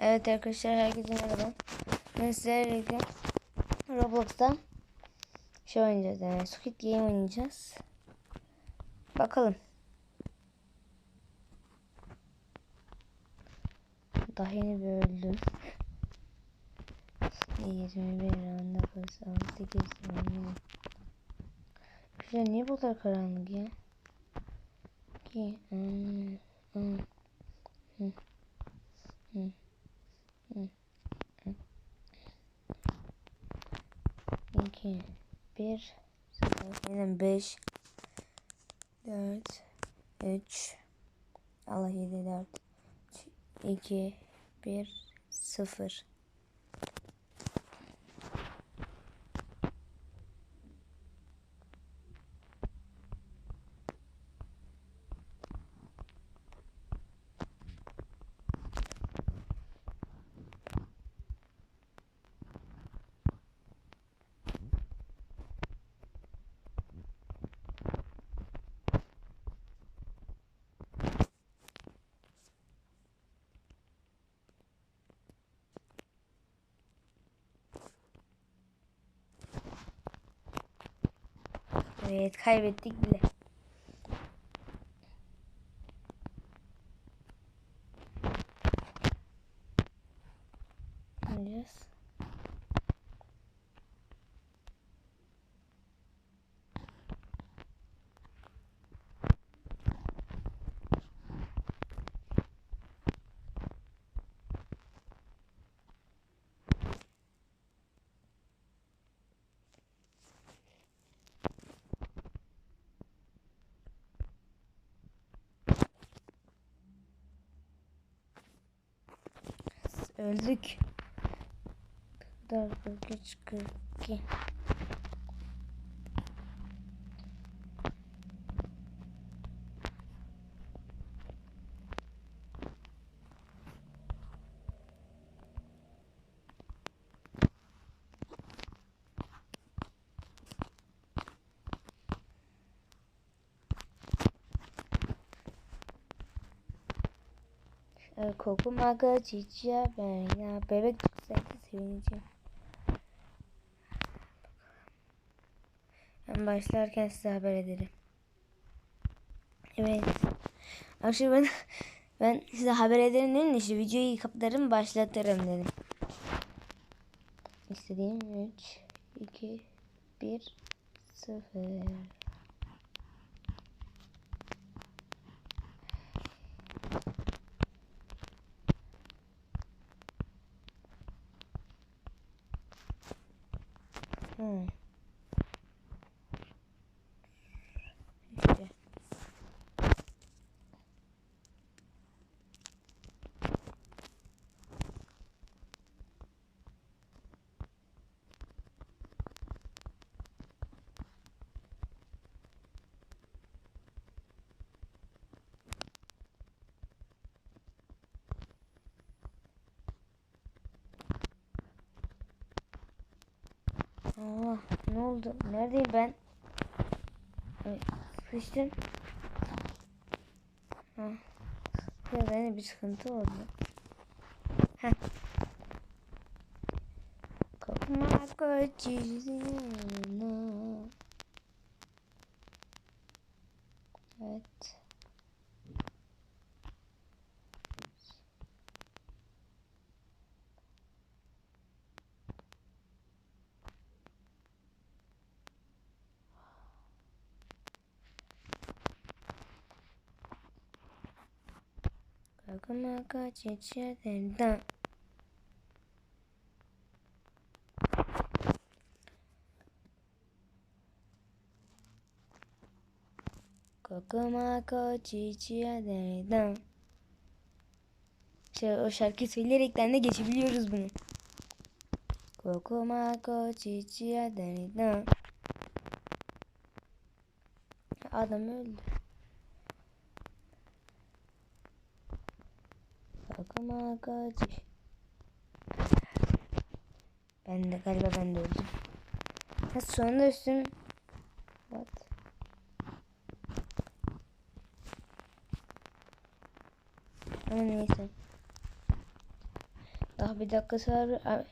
Evet arkadaşlar herkese merhaba. Ben sizlerle Roblox'ta şey oynayacağız yani Squid Game oynayacağız. Bakalım. Daha yeni bir öldüm. 21 anda 98 20 Şurada niye bu kadar karanlık ya? Ki hmm, hmm, hmm, hmm. Bir, sıfır, yine beş, dört, üç, Allah yedi, dört, iki, bir, sıfır. Evet kaybettik bile. Ne yapacağız? Öldük. Kadar güç 42. Koku maga cici ben ya bebek çıksaydı sevineceğim. Ben başlarken size haber ederim. Evet. Arkadaşlar ben, ben size haber ederim dedim de işte videoyu kapatırım başlatırım dedim. İstediğim 3, 2, 1, 0. Hmm. İşte. Aa, ne oldu? Neredeyim ben? Ay, sıkıştım. Ha. Ya bende bir sıkıntı oldu. Heh. Kopma koçizina. Evet. Kopma koçizina. Kokoma koçiçiye dereden. Şey, o şarkı söyleyerekten de geçebiliyoruz bunu. Kokoma koçiçiye dereden. Adam öldü. Kokoma koçi. Ben de galiba ben de öldüm. Ha, sonunda üstüm. What? Ama neyse. Daha bir dakikası var. Abi.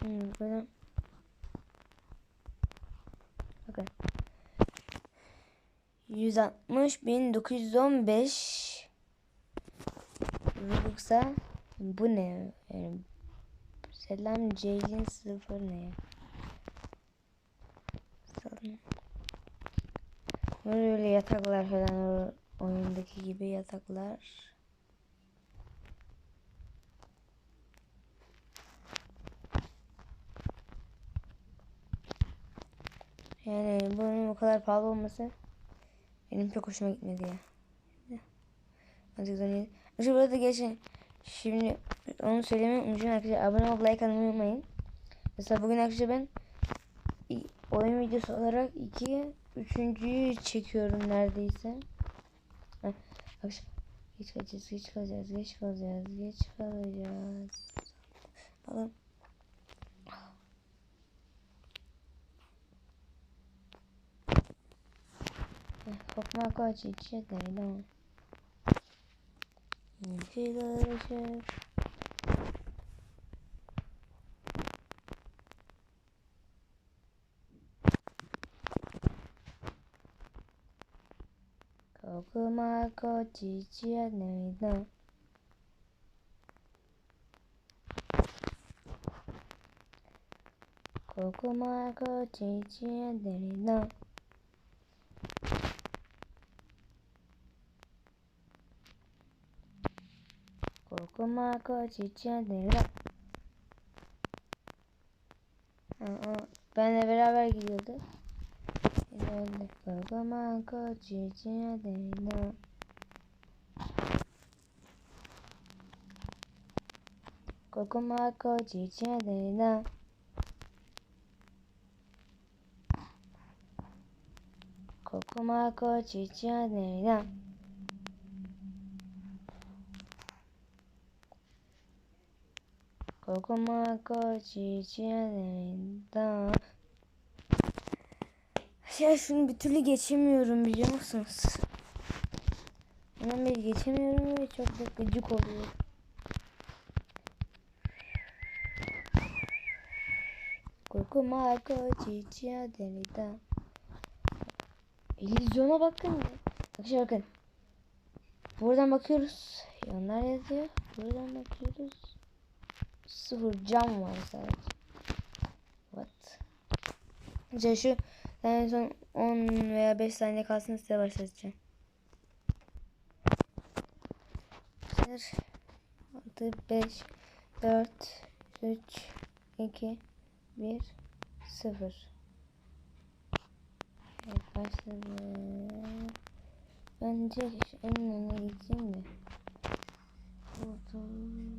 Hmm. Bakın. 160.915 Robux'a bu ne? Yani, selam Ceylin sıfır ne ya? Selam. Böyle yataklar falan oyundaki gibi yataklar. Yani bunun o kadar pahalı olması benim çok hoşuma gitmedi ya. Azıcık zor Şu burada geçin. Şimdi onu söylemeyi unutmayın arkadaşlar. Abone olup like atmayı unutmayın. Mesela bugün arkadaşlar ben oyun videosu olarak iki üçüncüyü çekiyorum neredeyse. Arkadaşlar geç kalacağız, geç kalacağız, geç kalacağız, geç kalacağız. Alın. 我怕过几次雷。你记得那些？我哥妈过几天来了？我哥妈过几天来了？こまこちチャンネルだ。Aa, benle beraber gidiyordu. İlerledik babama kocacıya değdim. Kokuma kocacıya değdim. Kokuma kocacıya değdim. Adına. Kocaman koçici adına. Kocaman koçici adına. Kocaman koçici adına. Ya şunu bir türlü geçemiyorum biliyor musunuz? Hemen bir geçemiyorum ve çok da gıcık oluyor. Korkuma koçiçya denida. İllüzyona bakın. Arkadaşlar bakın. Buradan bakıyoruz. Yanlar yazıyor. Buradan bakıyoruz. Sıfır cam var sadece. What? İşte şu en son 10 veya 5 saniye kalsın size başlatacağım. 1 6 5 4 3 2 1 0 Evet başladı. Önce en öne gideyim de. Oturum.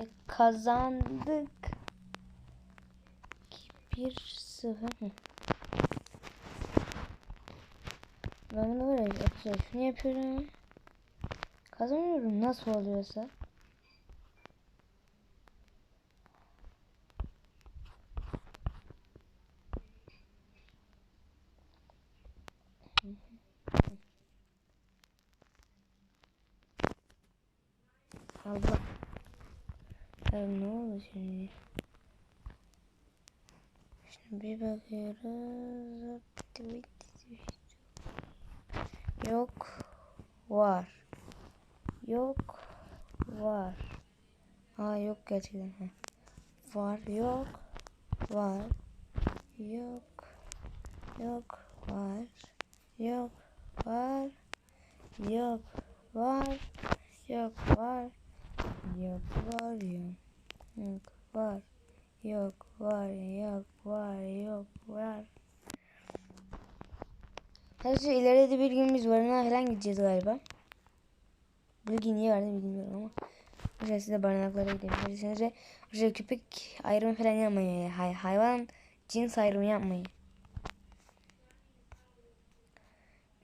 Ve kazandık. 1-0. Ben bunu böyle yapacağım. Şunu yapıyorum. Kazanıyorum nasıl oluyorsa. Allah. Ya ne oldu şimdi? Şimdi bir bakıyoruz. Yok. Var. Yok. Var. Aa yok gerçekten. Var. Yok. Var. Yok. Yok. Var. Yok. Var. Yok. Var. Yok. Var. Yok var yok. Yok var. Yok var. Yok var. Yok var. Arkadaşlar şey ileride bir gün biz barınağa falan gideceğiz galiba. Bilgi niye verdi bilmiyorum ama. Arkadaşlar şey siz de barınaklara gidebilirsiniz şey ve arkadaşlar köpek ayrımı falan yapmayın. Hay hayvan cins ayrımı yapmayın.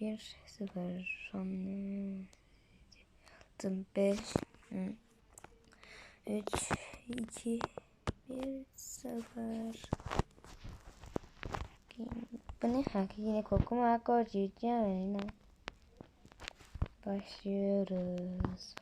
1 0 son 5 5 hı. üç iki bir sıfır bu ne ha yine kokuma korcayacağım başlıyoruz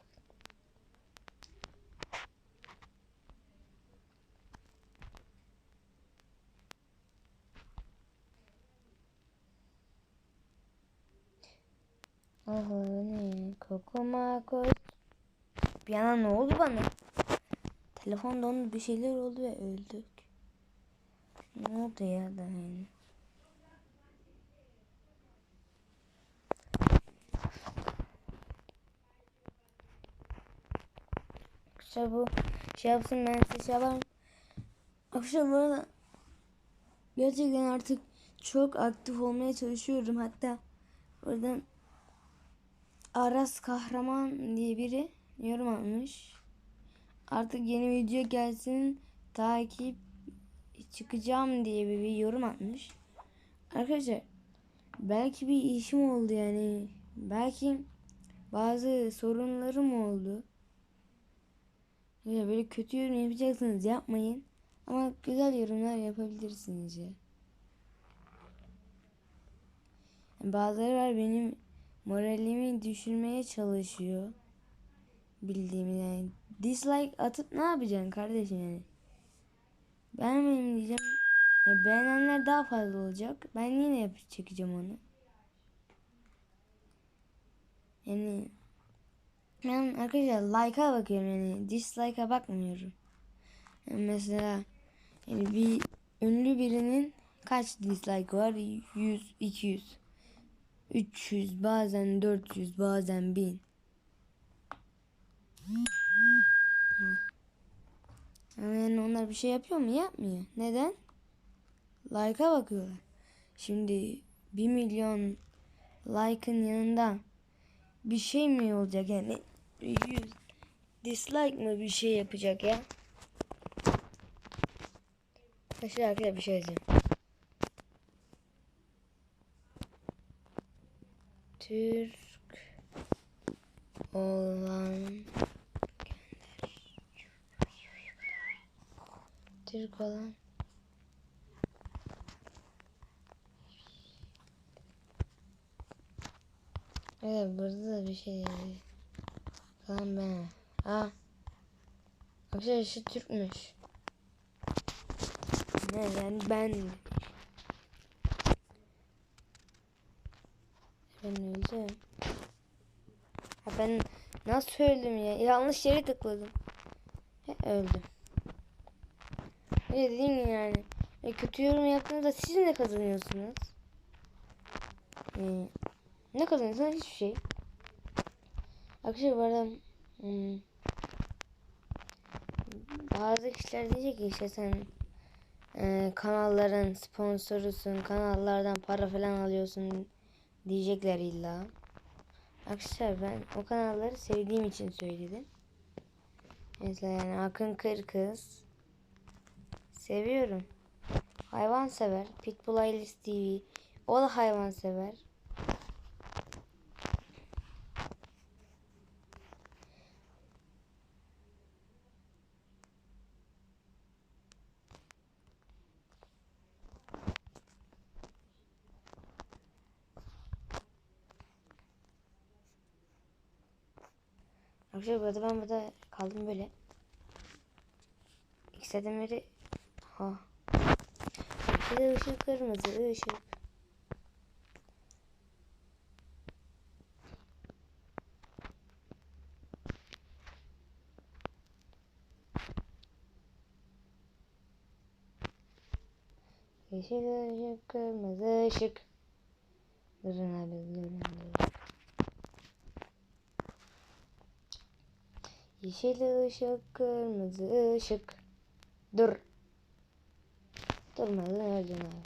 Ahane kokuma koç. Bir yana ne oldu bana? Telefon dondu bir şeyler oldu ve öldük. Ne oldu ya da yani? Arkadaşlar bu şey yapsın ben size şey yaparım. Arkadaşlar bu gerçekten artık çok aktif olmaya çalışıyorum. Hatta buradan Aras Kahraman diye biri yorum atmış. Artık yeni video gelsin takip çıkacağım diye bir, bir yorum atmış. Arkadaşlar belki bir işim oldu yani. Belki bazı sorunlarım oldu. Ya böyle kötü yorum yapacaksınız yapmayın. Ama güzel yorumlar yapabilirsiniz ya. Bazıları var benim moralimi düşürmeye çalışıyor. Bildiğim yani. Dislike atıp ne yapacaksın kardeşim yani? Beğenmedim diyeceğim. Ya beğenenler daha fazla olacak. Ben yine yap çekeceğim onu. Yani ben arkadaşlar like'a bakıyorum yani dislike'a bakmıyorum. Yani mesela yani bir ünlü birinin kaç dislike var? 100, 200. 300 bazen 400 bazen 1000. Yani onlar bir şey yapıyor mu? Yapmıyor. Neden? Like'a bakıyorlar. Şimdi 1 milyon like'ın yanında bir şey mi olacak yani 100 dislike mı bir şey yapacak ya? Arkadaşlar arkadaşlar bir şey diyeceğim. Türk olan Türk olan Evet burada da bir şey dedi. Lan ben. Ha. Arkadaşlar şu Türkmüş. Ne yani ben Ben öldüm. Ha ben nasıl öldüm ya? Yanlış yere tıkladım. He, öldüm. Öyle dediğim gibi yani. E, kötü yorum yaptığınızda siz ne kazanıyorsunuz? E, ne kazanıyorsunuz? Hiçbir şey. Arkadaşlar bu arada hmm, bazı kişiler diyecek ki işte sen e, kanalların sponsorusun, kanallardan para falan alıyorsun diyecekler illa. Arkadaşlar ben o kanalları sevdiğim için söyledim. Mesela yani Akın Kırkız seviyorum. Hayvan sever. Pitbull Ailes TV o da hayvan sever. Arkadaşlar burada ben burada kaldım böyle. İkisinden beri ha. Bir de ışık kırmızı ışık. Yeşil ışık kırmızı ışık. Durun abi durun. Yeşil ışık, kırmızı ışık. Dur. Durmadan öldün abi.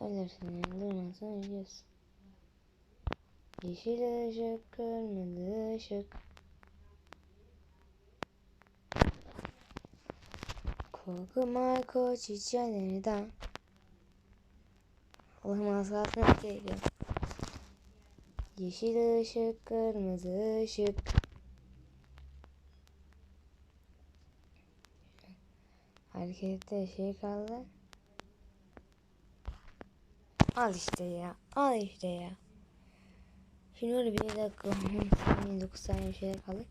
Ölürsün yani durmazsan ölüyorsun. Yeşil ışık, kırmızı ışık. Kokuma koç içenlerden. Allah'ım az kalsın geliyor. Yeşil ışık, kırmızı ışık. Harekette şey kaldı. Al işte ya. Al işte ya. Şimdi öyle bir dakika. 9 saniye bir şeyler kaldı.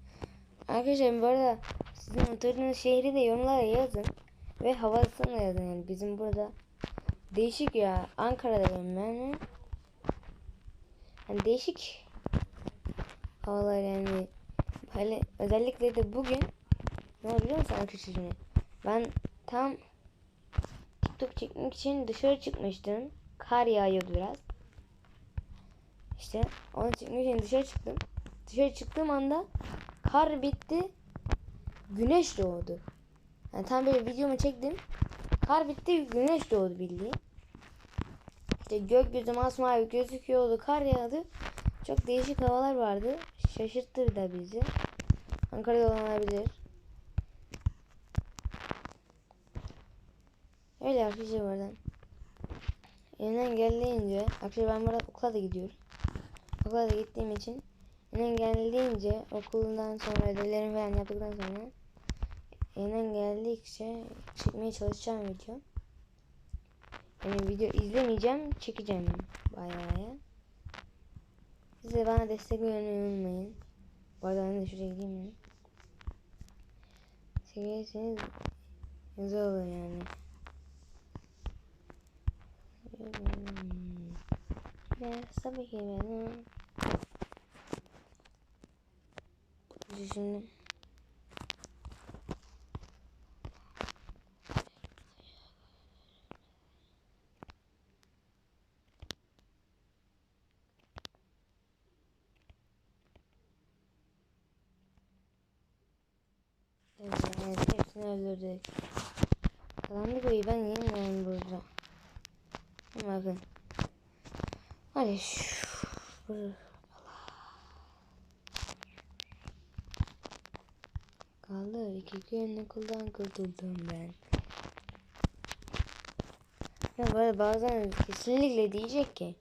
Arkadaşlar bu arada sizin oturduğunuz şehri de yorumlara yazın. Ve havasını da yazın yani. Bizim burada değişik ya. Ankara'dayım ben. Yani değişik havalar yani. Hani özellikle de bugün ne biliyor musun arkadaşlar? Ben tam TikTok çekmek için dışarı çıkmıştım. Kar yağıyordu biraz. İşte onu çekmek için dışarı çıktım. Dışarı çıktığım anda kar bitti. Güneş doğdu. Yani tam böyle videomu çektim. Kar bitti, güneş doğdu bildiğin. İşte gökyüzü masmavi gözüküyordu, kar yağdı. Çok değişik havalar vardı. Şaşırttı da bizi. Ankara'da olabilir. Öyle arkadaşlar buradan. Elimden geldiğince, arkadaşlar ben burada okula da gidiyorum. Okula da gittiğim için elimden geldiğince okuldan sonra ödevlerimi falan yaptıktan sonra elimden geldikçe çekmeye çalışacağım video. Yani video izlemeyeceğim, çekeceğim bayağı ya. Siz bana destek vermeyi unutmayın. Bu arada ben de şuraya gideyim mi? Çekerseniz güzel olur yani. Ya tabii ki benim. Şimdi Evet, hepsini öldürdük. Karanlık oyu ben yeniden burada. Bakın. Hadi şu. Kaldı iki gün okuldan kurtuldum ben. Ya böyle bazen kesinlikle diyecek ki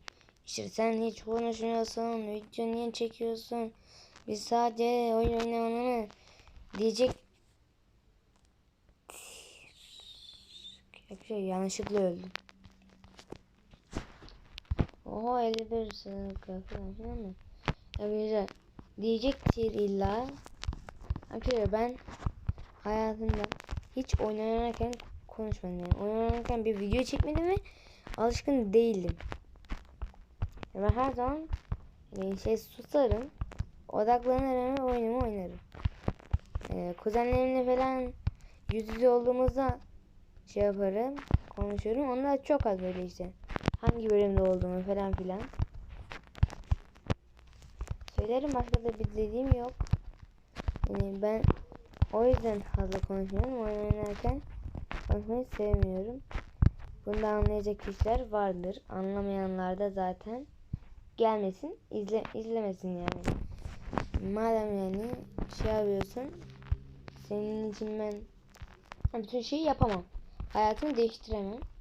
işte sen hiç konuşmuyorsun, video niye çekiyorsun? Biz sadece oyun oynamanı diyecek Bir şey yanlışlıkla öldüm. Oha 51 sınıfı falan filan mı? Arkadaşlar diyecektir illa. Arkadaşlar ben hayatımda hiç oynarken konuşmadım yani. Oynarken bir video çekmedim ve alışkın değildim. Ben her zaman yani şey susarım. Odaklanırım ve oyunumu oynarım. Ee, kuzenlerimle falan yüz yüze olduğumuzda şey yaparım, konuşuyorum. Onlar çok az böyle işte. Hangi bölümde olduğumu falan filan. Söylerim başka da bir dediğim yok. Yani ben o yüzden fazla konuşmuyorum. Oynarken konuşmayı sevmiyorum. Bunu da anlayacak kişiler vardır. Anlamayanlar da zaten gelmesin, izle, izlemesin yani. Madem yani şey yapıyorsun, senin için ben bütün şeyi yapamam. Hayatımı değiştiremem.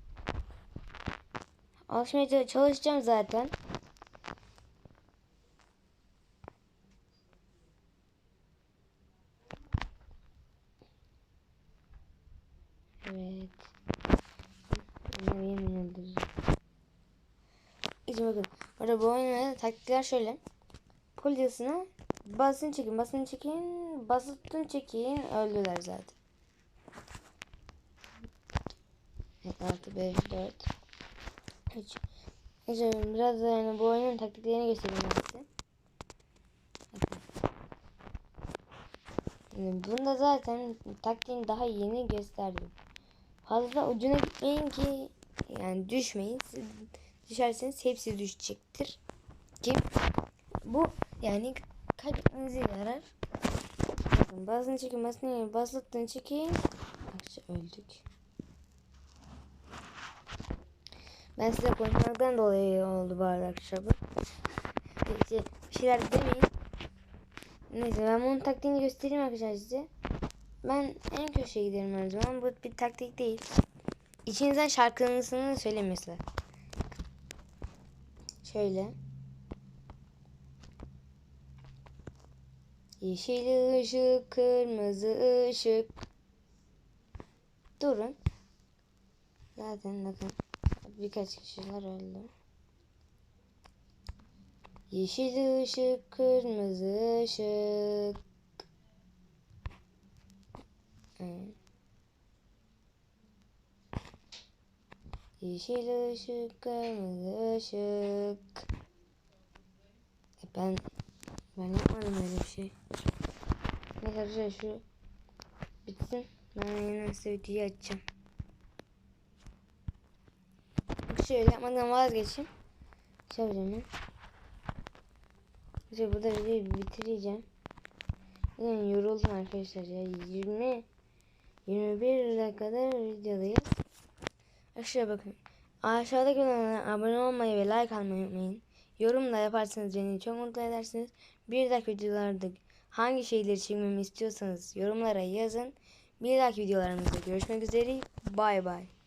Alışmaya çalışacağım zaten. Evet. Yemin öldüreceğim. İşte bakın. Orada bu oyunda taktikler şöyle. Polisine basın çekin, basın çekin, basın çekin öldüler zaten. 6, 5, 4, 3. Neyse biraz da yani bu oyunun taktiklerini göstereyim size. Bunda zaten taktiğini daha yeni gösterdim. Fazla ucuna gitmeyin ki yani düşmeyin. Siz düşerseniz hepsi düşecektir. Ki bu yani kaybetmenize yarar. Bakın basın çekin basın basıttın çekin. İşte öldük. Ben size konuşmaktan dolayı oldu bu arada arkadaşlar bu. Bir şeyler demeyin. Neyse ben bunun taktiğini göstereyim arkadaşlar size. Ben en köşeye giderim her zaman. Bu bir taktik değil. İçinizden şarkınızını söyleyin mesela. Şöyle. Yeşil ışık, kırmızı ışık. Durun. Zaten bakın birkaç kişiler öldü. Yeşil ışık, kırmızı ışık. Evet. Yeşil ışık, kırmızı ışık. E ben ben yapmadım öyle bir şey. Neyse arkadaşlar şu bitsin. Ben yine size videoyu açacağım. Şöyle yapmadan. Şey yapacağım ben. İşte burada videoyu bitireceğim. Yani yoruldum arkadaşlar ya. 20 21 dakikadır videodayız. Aşağıya bakın. Aşağıdaki butonlara abone olmayı ve like almayı unutmayın. Yorum da yaparsanız beni çok mutlu edersiniz. Bir dahaki videolarda hangi şeyleri çekmemi istiyorsanız yorumlara yazın. Bir dahaki videolarımızda görüşmek üzere. Bay bay.